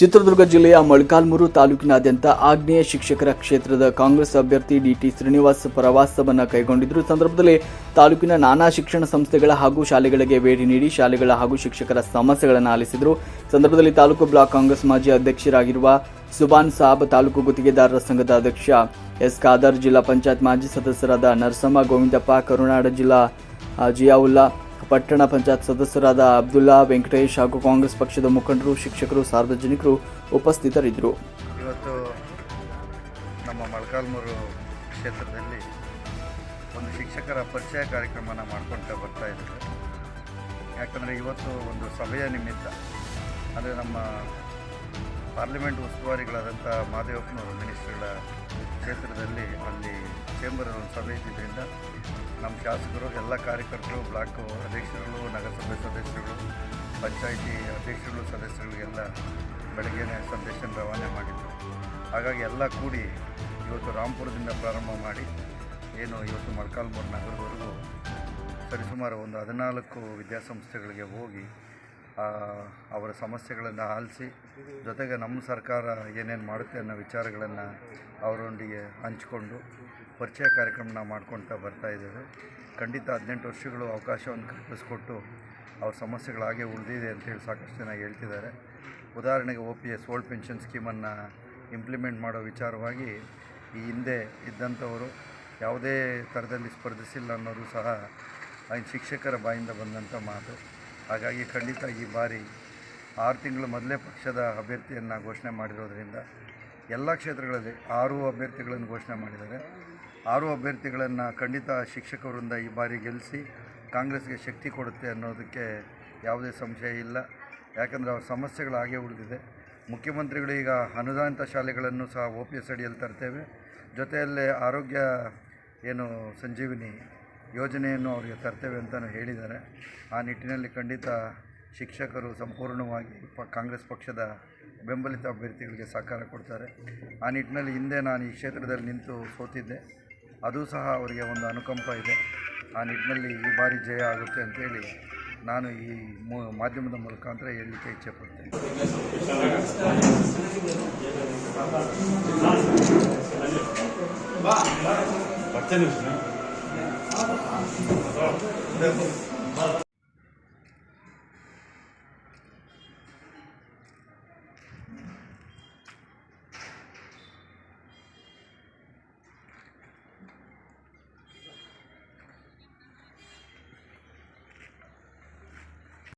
ಚಿತ್ರದುರ್ಗ ಜಿಲ್ಲೆಯ ಮೊಳಕಾಲ್ಮೂರು ತಾಲೂಕಿನಾದ್ಯಂತ ಆಗ್ನೇಯ ಶಿಕ್ಷಕರ ಕ್ಷೇತ್ರದ ಕಾಂಗ್ರೆಸ್ ಅಭ್ಯರ್ಥಿ ಡಿಟಿ ಶ್ರೀನಿವಾಸ್ ಪ್ರವಾಸವನ್ನು ಕೈಗೊಂಡಿದ್ದರು ಸಂದರ್ಭದಲ್ಲಿ ತಾಲೂಕಿನ ನಾನಾ ಶಿಕ್ಷಣ ಸಂಸ್ಥೆಗಳ ಹಾಗೂ ಶಾಲೆಗಳಿಗೆ ಭೇಟಿ ನೀಡಿ ಶಾಲೆಗಳ ಹಾಗೂ ಶಿಕ್ಷಕರ ಸಮಸ್ಯೆಗಳನ್ನು ಆಲಿಸಿದರು. ಸಂದರ್ಭದಲ್ಲಿ ತಾಲೂಕು ಬ್ಲಾಕ್ ಕಾಂಗ್ರೆಸ್ ಮಾಜಿ ಅಧ್ಯಕ್ಷರಾಗಿರುವ ಸುಬಾನ್ ಸಾಬ್, ತಾಲೂಕು ಗುತ್ತಿಗೆದಾರರ ಸಂಘದ ಅಧ್ಯಕ್ಷ ಎಸ್ ಖಾದರ್, ಜಿಲ್ಲಾ ಪಂಚಾಯತ್ ಮಾಜಿ ಸದಸ್ಯರಾದ ನರಸಮ್ಮ, ಗೋವಿಂದಪ್ಪ, ಕರುನಾಡ ಜಿಲ್ಲಾ ಜಿಯಾವುಲ್ಲಾ ಪಟ್ಟಣ ಪಂಚಾಯತ್ ಸದಸ್ಯರಾದ ಅಬ್ದುಲ್ಲಾ, ವೆಂಕಟೇಶ್ ಹಾಗೂ ಕಾಂಗ್ರೆಸ್ ಪಕ್ಷದ ಮುಖಂಡರು, ಶಿಕ್ಷಕರು, ಸಾರ್ವಜನಿಕರು ಉಪಸ್ಥಿತರಿದ್ದರು. ಇವತ್ತು ನಮ್ಮ ಮೊಳಕಾಲ್ಮೂರು ಕ್ಷೇತ್ರದಲ್ಲಿ ಒಂದು ಶಿಕ್ಷಕರ ಪರಿಚಯ ಕಾರ್ಯಕ್ರಮನ ಮಾಡ್ಕೊಳ್ತಾ ಬರ್ತಾ ಇದ್ದಾರೆ. ಯಾಕಂದರೆ ಇವತ್ತು ಒಂದು ಸಭೆಯ ನಿಮಿತ್ತ, ಅಂದರೆ ನಮ್ಮ ಪಾರ್ಲಿಮೆಂಟ್ ಉಸ್ತುವಾರಿಗಳಾದಂಥ ಮಾದೇವಪ್ಪನವರು, ಮಿನಿಸ್ಟ್ರಿಗಳ ಕ್ಷೇತ್ರದಲ್ಲಿ ಅಲ್ಲಿ ಚೇಂಬರ್ ಸಭೆ ಇದ್ದಿದ್ದರಿಂದ ನಮ್ಮ ಶಾಸಕರು, ಎಲ್ಲ ಕಾರ್ಯಕರ್ತರು, ಬ್ಲಾಕ್ ಅಧ್ಯಕ್ಷರುಗಳು, ನಗರಸಭೆ ಸದಸ್ಯರುಗಳು, ಪಂಚಾಯಿತಿ ಅಧ್ಯಕ್ಷರುಗಳು, ಸದಸ್ಯರುಗಳಿಗೆಲ್ಲ ಬೆಳಗ್ಗೆನೇ ಸಂದೇಶ ರವಾನೆ ಮಾಡಿದ್ದರು ಹಾಗಾಗಿ ಎಲ್ಲ ಕೂಡಿ ಇವತ್ತು ರಾಂಪುರದಿಂದ ಪ್ರಾರಂಭ ಮಾಡಿ, ಏನು ಇವತ್ತು ಮೊಳಕಾಲ್ಮೂರು ನಗರದವರೆಗೂ ಸರಿಸುಮಾರು ಒಂದು ಹದಿನಾಲ್ಕು ವಿದ್ಯಾಸಂಸ್ಥೆಗಳಿಗೆ ಹೋಗಿ ಅವರ ಸಮಸ್ಯೆಗಳನ್ನು ಆಲಿಸಿ, ಜೊತೆಗೆ ನಮ್ಮ ಸರ್ಕಾರ ಏನೇನು ಮಾಡುತ್ತೆ ಅನ್ನೋ ವಿಚಾರಗಳನ್ನು ಅವರೊಂದಿಗೆ ಹಂಚಿಕೊಂಡು ಪರಿಚಯ ಕಾರ್ಯಕ್ರಮನ ಮಾಡ್ಕೊಳ್ತಾ ಬರ್ತಾ ಇದ್ದೇವೆ. ಖಂಡಿತ ಹದಿನೆಂಟು ವರ್ಷಗಳು ಅವಕಾಶವನ್ನು ಕಲ್ಪಿಸ್ಕೊಟ್ಟು ಅವ್ರ ಸಮಸ್ಯೆಗಳಾಗೆ ಉಳಿದಿದೆ ಅಂತೇಳಿ ಸಾಕಷ್ಟು ಜನ ಹೇಳ್ತಿದ್ದಾರೆ. ಉದಾಹರಣೆಗೆ O P S old pension ಸ್ಕೀಮನ್ನು implement ಮಾಡೋ ವಿಚಾರವಾಗಿ ಈ ಹಿಂದೆ ಇದ್ದಂಥವರು ಯಾವುದೇ ಥರದಲ್ಲಿ ಸ್ಪರ್ಧಿಸಿಲ್ಲ ಅನ್ನೋದು ಸಹ ಶಿಕ್ಷಕರ ಬಾಯಿಂದ ಬಂದಂಥ ಮಾತು. ಹಾಗಾಗಿ ಖಂಡಿತ ಈ ಬಾರಿ ಆರು ತಿಂಗಳು ಮೊದಲೇ ಪಕ್ಷದ ಅಭ್ಯರ್ಥಿಯನ್ನು ಘೋಷಣೆ ಮಾಡಿರೋದ್ರಿಂದ ಎಲ್ಲ ಕ್ಷೇತ್ರಗಳಲ್ಲಿ ಆರು ಅಭ್ಯರ್ಥಿಗಳನ್ನು ಘೋಷಣೆ ಮಾಡಿದ್ದಾರೆ. ಆರು ಅಭ್ಯರ್ಥಿಗಳನ್ನು ಖಂಡಿತ ಶಿಕ್ಷಕ ವೃಂದ ಈ ಬಾರಿ ಗೆಲ್ಲಿಸಿ ಕಾಂಗ್ರೆಸ್ಗೆ ಶಕ್ತಿ ಕೊಡುತ್ತೆ ಅನ್ನೋದಕ್ಕೆ ಯಾವುದೇ ಸಂಶಯ ಇಲ್ಲ. ಯಾಕಂದರೆ ಅವ್ರ ಸಮಸ್ಯೆಗಳು ಹಾಗೆ ಉಳಿದಿದೆ. ಮುಖ್ಯಮಂತ್ರಿಗಳು ಈಗ ಅನುದಾನಿತ ಶಾಲೆಗಳನ್ನು ಸಹ ಓ ಪಿ ಎಸ್ ಅಡಿಯಲ್ಲಿ ತರ್ತೇವೆ. ಜೊತೆಯಲ್ಲೇ ಆರೋಗ್ಯ ಏನು ಸಂಜೀವಿನಿ ಯೋಜನೆಯನ್ನು ಅವರಿಗೆ ತರ್ತೇವೆ ಅಂತಲೂ ಹೇಳಿದ್ದಾರೆ. ಆ ನಿಟ್ಟಿನಲ್ಲಿ ಖಂಡಿತ ಶಿಕ್ಷಕರು ಸಂಪೂರ್ಣವಾಗಿ ಪ, ಕಾಂಗ್ರೆಸ್ ಪಕ್ಷದ ಬೆಂಬಲಿತ ಅಭ್ಯರ್ಥಿಗಳಿಗೆ ಸಹಕಾರ ಕೊಡ್ತಾರೆ. ಆ ನಿಟ್ಟಿನಲ್ಲಿ ಹಿಂದೆ ನಾನು ಈ ಕ್ಷೇತ್ರದಲ್ಲಿ ನಿಂತು ಸೋತಿದ್ದೆ. ಅದು ಸಹ ಅವರಿಗೆ ಒಂದು ಅನುಕಂಪ ಇದೆ. ಆ ನಿಟ್ಟಿನಲ್ಲಿ ಈ ಬಾರಿ ಜಯ ಆಗುತ್ತೆ ಅಂತೇಳಿ ನಾನು ಈ ಮಾಧ್ಯಮದ ಮುಖಾಂತರ ಹೇಳಲಿಕ್ಕೆ ಇಚ್ಛೆಪಡ್ತೇನೆ ಬರ್ತಾನೆ. 走我带你